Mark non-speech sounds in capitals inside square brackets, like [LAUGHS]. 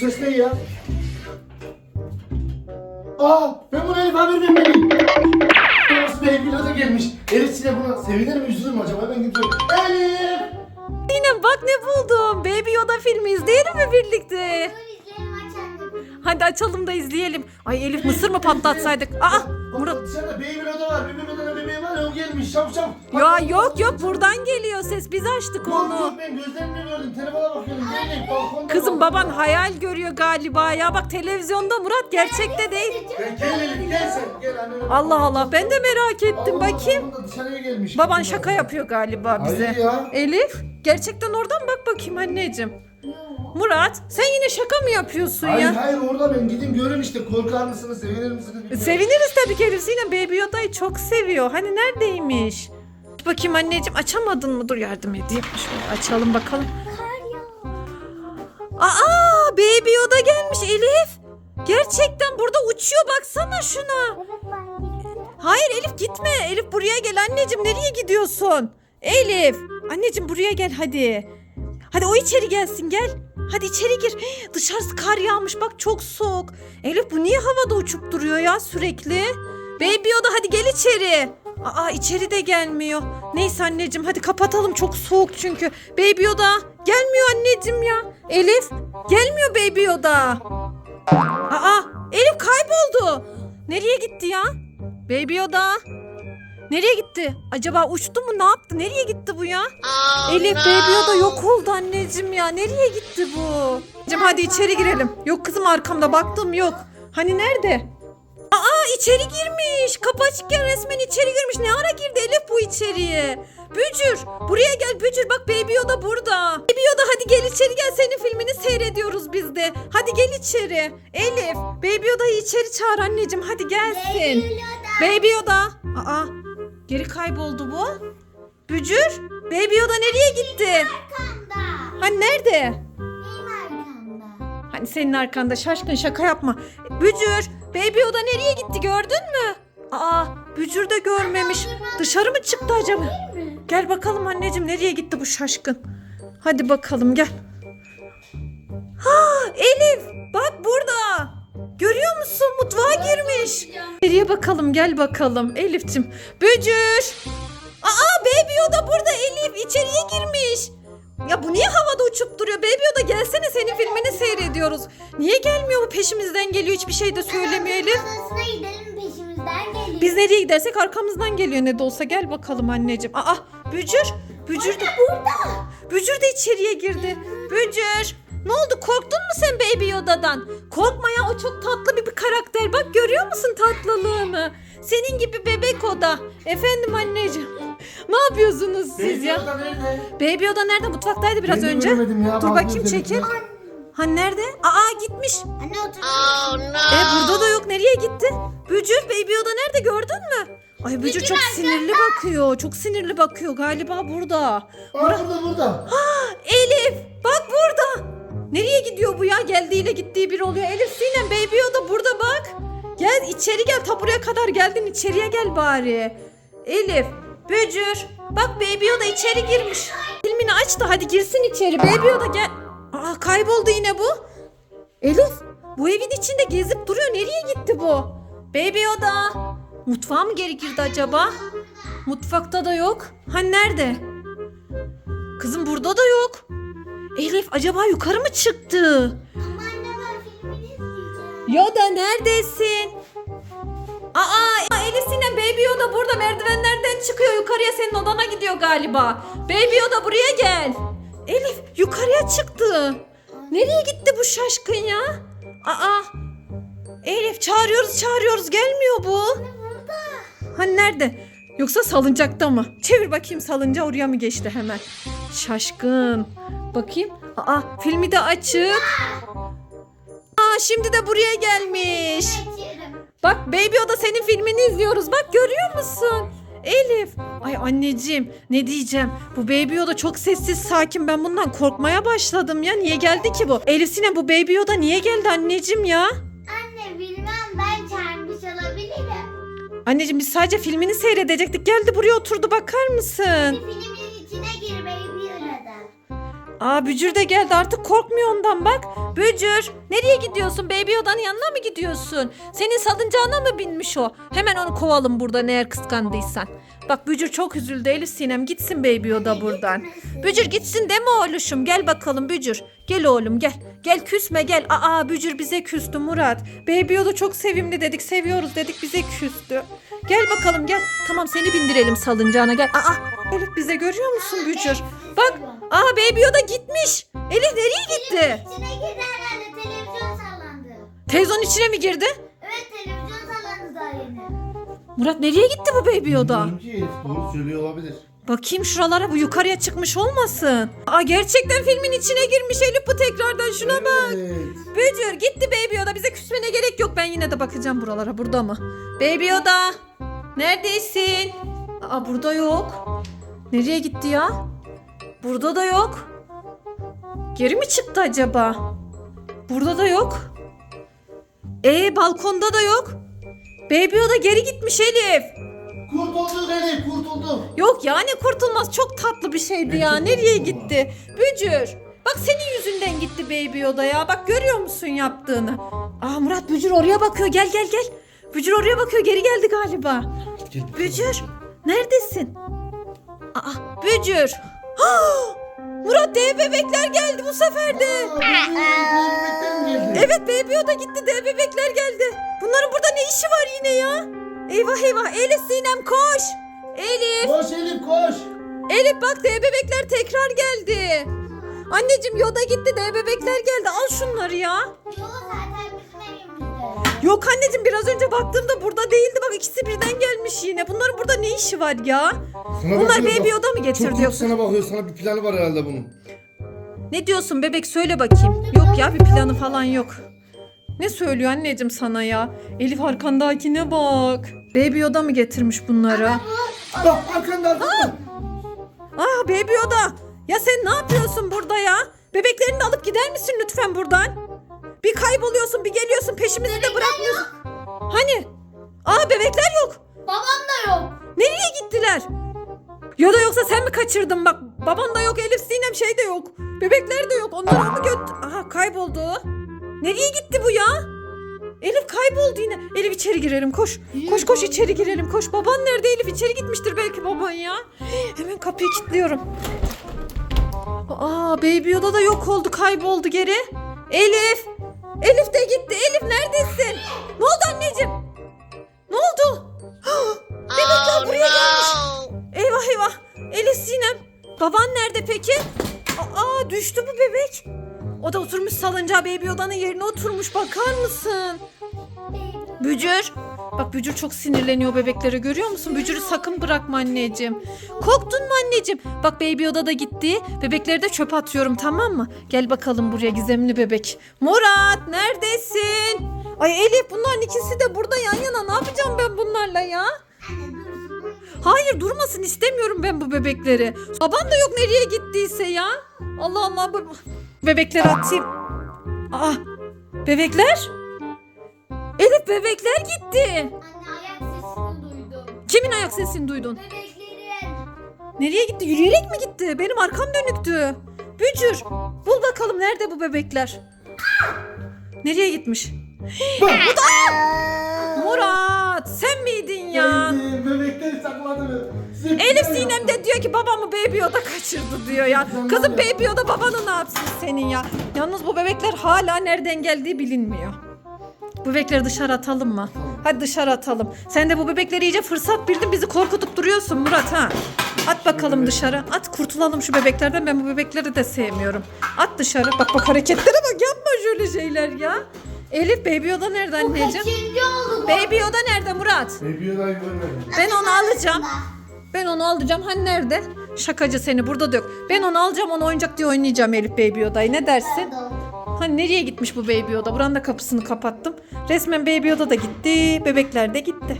Bu ses ne ya? Aa ben buna Elif haber vermeliyim. Nasıl bir da gelmiş. Elif size buna sevinir mi üzülür mü acaba? Ben gidiyorum. Elif! Yine bak ne buldum. Baby Yoda filmi izleyelim mi birlikte? Hadi açalım da izleyelim. Ay Elif mısır mı patlatsaydık? Aa Murat. dışarıda Baby Yoda var. Baby Yoda'nın o gelmiş. Çabuk çabuk. Bak, Ya bak, yok bak, yok buradan geliyor ses. Biz açtık Yok onu. yok ben gözlerimle gördüm. Telefona bakıyorum. Elif balkonda. Kızım baban hayal görüyor galiba ya. Bak televizyonda Murat gerçekte değil. Gel Elif gel sen. Gel anne. Allah Allah ben de merak ettim Allah, bakayım. balkonda dışarıya gelmiş. Baban şaka yapıyor galiba bize. Hayır ya. Elif gerçekten oradan bak bakayım anneciğim. Murat sen yine şaka mı yapıyorsun Hayır ya? hayır orada ben gidin görün işte korkar mısınız sevinir misiniz? bilmiyorum. Seviniriz tabii ki Elif Sinem Baby Yoda'yı çok seviyor. Hani neredeymiş? Dur Bakayım anneciğim açamadın mı? Dur yardım edeyim. Şöyle açalım bakalım. Aa Baby Yoda gelmiş Elif. Gerçekten burada uçuyor baksana şuna. Evet ben gittim. Hayır Elif gitme. Elif buraya gel anneciğim. Nereye gidiyorsun? Elif. Anneciğim buraya gel hadi. Hadi o içeri gelsin gel. Hadi içeri gir. Dışarısı kar yağmış bak çok soğuk. Elif bu niye havada uçup duruyor ya sürekli? Baby Yoda hadi gel içeri. Aa içeri de gelmiyor. Neyse anneciğim hadi kapatalım çok soğuk çünkü. Baby Yoda gelmiyor anneciğim ya. Elif gelmiyor Baby Yoda. Aa Elif kayboldu. Nereye gitti ya? Baby Yoda. Nereye gitti? Acaba uçtu mu? Ne yaptı? Nereye gitti bu ya? Elif Baby Yoda yok oldu anneciğim ya. Nereye gitti bu? Anneciğim hadi içeri girelim. Yok kızım arkamda baktım yok. Hani nerede? Aa içeri girmiş. Kapı açıkken resmen içeri girmiş. Ne ara girdi Elif bu içeriye? Bücür buraya gel Bücür bak Baby Yoda burada. Baby Yoda hadi gel içeri gel senin filmini seyrediyoruz biz de. Hadi gel içeri. Elif Baby Yoda'yı içeri çağır anneciğim hadi gelsin. Baby Yoda. Aa geri kayboldu bu. Bücür Baby Yoda nereye gitti? Arkanda. Hani nerede? Benim arkamda. Hani senin arkanda şaşkın şaka yapma. Bücür, Baby Yoda nereye gitti gördün mü? Aa, Bücür de görmemiş. Dışarı mı çıktı acaba? Gel bakalım anneciğim nereye gitti bu şaşkın? Hadi bakalım gel. Ha, Elif bak burada. Görüyor musun mutfağa girmiş. Nereye bakalım gel bakalım Elif'cim. Bücür. Aa Baby Yoda burada Elif içeriye girmiş. Ya bu niye havada uçup duruyor? Baby Yoda gelsene senin filmini seyrediyoruz. Niye gelmiyor bu peşimizden geliyor hiçbir şey de söylemiyor Elif. Odasına gidelim peşimizden geliyor. Biz nereye gidersek arkamızdan geliyor ne de olsa gel bakalım anneciğim. Aa Bücür. Bücür de burada. Bücür de içeriye girdi. Bücür. Ne oldu korktun mu sen Baby Yoda'dan? Korkma ya o çok tatlı bir, bir karakter. Bak görüyor musun tatlılığını? Senin gibi bebek o da. Efendim anneciğim. [LAUGHS] Ne yapıyorsunuz siz Baby ya? Yoda nerede? Baby Yoda nerede? Mutfaktaydı biraz Ben de önce. göremedim ya, Dur bakayım seni. çekil. Ha nerede? Aa gitmiş. Anne otur. E burada da yok. Nereye gitti? Bücür Baby Yoda nerede gördün mü? Ay Bücür çok sinirli bakıyor. Çok sinirli bakıyor. Galiba burada. Aa burada burada. [GASPS] Elif bak burada. Nereye gidiyor bu ya? Geldiğiyle gittiği bir oluyor. Elif Sinem Baby Yoda burada bak. Gel içeri gel. Ta buraya kadar geldin. içeriye gel bari. Elif, Bücür. Bak Baby Yoda içeri girmiş. Filmini aç da hadi girsin içeri. Baby Yoda gel. Aa kayboldu yine bu. Elif bu evin içinde gezip duruyor. Nereye gitti bu? Baby Yoda. Mutfağa mı geri girdi acaba? Mutfakta da yok. Ha nerede? Kızım burada da yok. Elif acaba yukarı mı çıktı? Ama anne ben filmini izleyeceğim. Yoda neredesin? Aa Elif Sinem Baby Yoda burada merdivenlerden çıkıyor yukarıya senin odana gidiyor galiba. Baby Yoda buraya gel. Elif yukarıya çıktı. Nereye gitti bu şaşkın ya? Aa Elif çağırıyoruz çağırıyoruz gelmiyor bu. Hani nerede? Yoksa salıncakta mı? Çevir bakayım salınca oraya mı geçti hemen? Şaşkın. Bakayım. Aa filmi de açık. Aa şimdi de buraya gelmiş. Bak Baby o da senin filmini izliyoruz. Bak görüyor musun? Elif. Ay anneciğim ne diyeceğim. Bu Baby Yoda çok sessiz sakin. Ben bundan korkmaya başladım ya. Niye geldi ki bu? Elif Sinem bu Baby Yoda niye geldi anneciğim ya? Anne bilmem ben çağırmış olabilirim. Anneciğim biz sadece filmini seyredecektik. Geldi buraya oturdu bakar mısın? Filmin Aa Bücür de geldi artık korkmuyor ondan bak. Bücür nereye gidiyorsun? Baby odanın yanına mı gidiyorsun? Senin salıncağına mı binmiş o? Hemen onu kovalım buradan eğer kıskandıysan. Bak Bücür çok üzüldü Elif Sinem gitsin Baby oda buradan. Bücür gitsin deme oğluşum gel bakalım Bücür. Gel oğlum gel. Gel küsme gel. Aa Bücür bize küstü Murat. Baby oda çok sevimli dedik seviyoruz dedik bize küstü. Gel bakalım gel. Tamam seni bindirelim salıncağına gel. Aa Elif bize görüyor musun Bücür? Bak Aa Baby Yoda gitmiş. Elif nereye gitti? İçine girdi herhalde televizyon sallandı. Televizyonun içine mi girdi? Evet televizyon sallandı daha yeni. Murat nereye gitti bu Baby Yoda? Bilmiyorum ki Elif doğru söylüyor olabilir. Bakayım şuralara bu yukarıya çıkmış olmasın. Aa gerçekten filmin içine girmiş Elif bu tekrardan şuna bak. Evet. Bücür gitti Baby Yoda bize küsmene gerek yok ben yine de bakacağım buralara burada mı? Baby Yoda neredesin? Aa burada yok. Nereye gitti ya? Burada da yok. Geri mi çıktı acaba? Burada da yok. E balkonda da yok. Baby Yoda geri gitmiş Elif. Kurtulduk Elif kurtulduk. Yok ya ne kurtulmaz çok tatlı bir şeydi Ne ya. çok Nereye tatlı gitti? Bücür. Bak senin yüzünden gitti Baby Yoda ya. Bak görüyor musun yaptığını? Aa Murat Bücür oraya bakıyor. Gel gel gel. Bücür oraya bakıyor. Geri geldi galiba. Gel. Bücür. Neredesin? Aa Bücür. [GASPS] Murat dev bebekler geldi bu sefer de. Evet Baby Yoda gitti dev bebekler geldi. Bunların burada ne işi var yine ya? Eyvah eyvah. Elif Sinem koş. Elif. Koş Elif koş. Elif bak dev bebekler tekrar geldi. Anneciğim Yoda gitti dev bebekler geldi. Al şunları ya. Yok anneciğim biraz önce baktığımda burada değildi. Bak ikisi birden gelmiş yine. Bunların burada ne işi var ya? Sana Bunlar bakıyor, Baby bak. Yoda mı Çok getirdi kötü yoksa? sana bakıyor. Sana bir planı var herhalde bunun. Ne diyorsun bebek söyle bakayım. Yok ya bir planı falan yok. Ne söylüyor anneciğim sana ya? Elif arkandakine bak. Baby Yoda mı getirmiş bunları? Bak arkanda arkanda. Ah Baby Yoda. Ya sen ne yapıyorsun burada ya? Bebeklerini alıp gider misin lütfen buradan? Bir kayboluyorsun bir geliyorsun peşimizi de bırakmıyorsun. Hani? Aa bebekler yok. Babam da yok. Nereye gittiler? Ya da yoksa sen mi kaçırdın bak. Baban da yok Elif Sinem şey de yok. Bebekler de yok. Onları mı göt... Aha kayboldu. Nereye gitti bu ya? Elif kayboldu yine. Elif içeri girelim koş. Koş koş içeri girelim koş. Baban nerede Elif? içeri gitmiştir belki baban ya. Hemen kapıyı kilitliyorum. Aa Baby Yoda da yok oldu kayboldu geri. Elif. Elif de gitti. Elif neredesin? Ne oldu anneciğim? Ne oldu? [GASPS] Bebekler buraya gelmiş. Eyvah eyvah. Elif Sinem. Baban nerede peki? Aa düştü bu bebek. O da oturmuş salıncağa Baby Yoda'nın yerine oturmuş. Bakar mısın? Bücür. Bak Bücür çok sinirleniyor bebeklere görüyor musun? Bücür'ü sakın bırakma anneciğim. Korktun mu anneciğim? Bak Baby Yoda da gitti. Bebekleri de çöpe atıyorum tamam mı? Gel bakalım buraya gizemli bebek. Murat neredesin? Ay Elif bunların ikisi de burada yan yana. Ne yapacağım ben bunlarla ya? Hayır durmasın istemiyorum ben bu bebekleri. Baban da yok nereye gittiyse ya. Allah Allah bebekleri atayım. Aa bebekler? Elif bebekler gitti. Anne ayak sesini duydum. Kimin ayak sesini duydun? Bebeklerin. Nereye gitti? Yürüyerek mi gitti? Benim arkam dönüktü. Bücür bul bakalım nerede bu bebekler? Nereye gitmiş? Bak. Murat sen miydin ya? Geldim, Bebekleri sakladı. Size Elif plan Sinem de diyor ki babamı Baby Yoda kaçırdı diyor ya. Kızım Baby Yoda babanı ne yapsın senin ya? Yalnız bu bebekler hala nereden geldiği bilinmiyor. Bu bebekleri dışarı atalım mı? Hadi dışarı atalım. Sen de bu bebekleri iyice fırsat bildin bizi korkutup duruyorsun Murat ha. At bakalım dışarı. At kurtulalım şu bebeklerden. Ben bu bebekleri de sevmiyorum. At dışarı. Bak bak hareketlere bak. Yapma şöyle şeyler ya. Elif Baby Yoda nerede anneciğim? kaçıncı oldu bu? Baby Yoda nerede Murat? Baby Yoda'yı görmedim. Ben onu alacağım. Ben onu alacağım. Hani nerede? Şakacı seni burada dök. Ben onu alacağım onu oyuncak diye oynayacağım Elif Baby Yoda'yı. Ne dersin? Hani nereye gitmiş bu Baby Yoda? Buranın da kapısını kapattım. Resmen Baby Yoda da gitti. Bebekler de gitti.